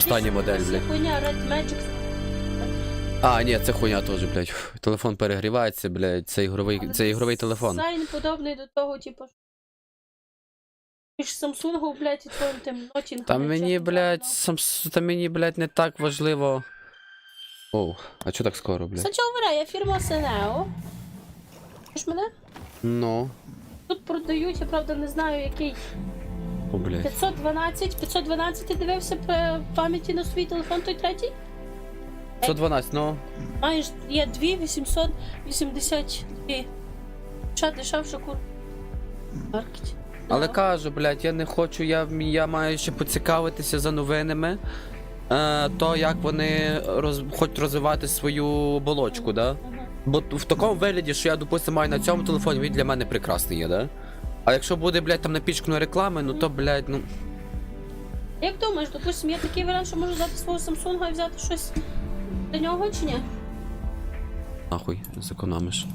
Остання модель, блядь. Хуйня Red Magic. А, ні, це хуйня теж, блядь. Фу, Телефон перегрівається, блядь. Це ігровий, це ігровий телефон. Дизайн подобний до того, типу. Між Samsung, блядь, і твоїм тим Nothing. Та мені, блядь, сам, та мені, блядь, не так важливо. Оу, а чо так скоро, блядь? Санчо говоря, я фірма Сенео. Чуєш мене? Ну. Тут продають, я правда не знаю, який. О, блядь. 512, 512 ти дивився по пам'яті на свій телефон той третій? 112, ну. Маєш, є 2 882. Ще дешевше кур. Маркет. Але кажу, блядь, я не хочу, я, я маю ще поцікавитися за новинами. Е, то як вони роз, хочуть розвивати свою оболочку, да? Бо в такому вигляді, що я, допустимо, маю на цьому телефоні, він для мене прекрасний є, да? А якщо буде, блядь, там напічкано реклами, ну то, блядь, ну. Як думаєш, допустим, є такий варіант, що можу взяти свого Samsung і взяти щось до нього чи ні? Нахуй, зекономиш.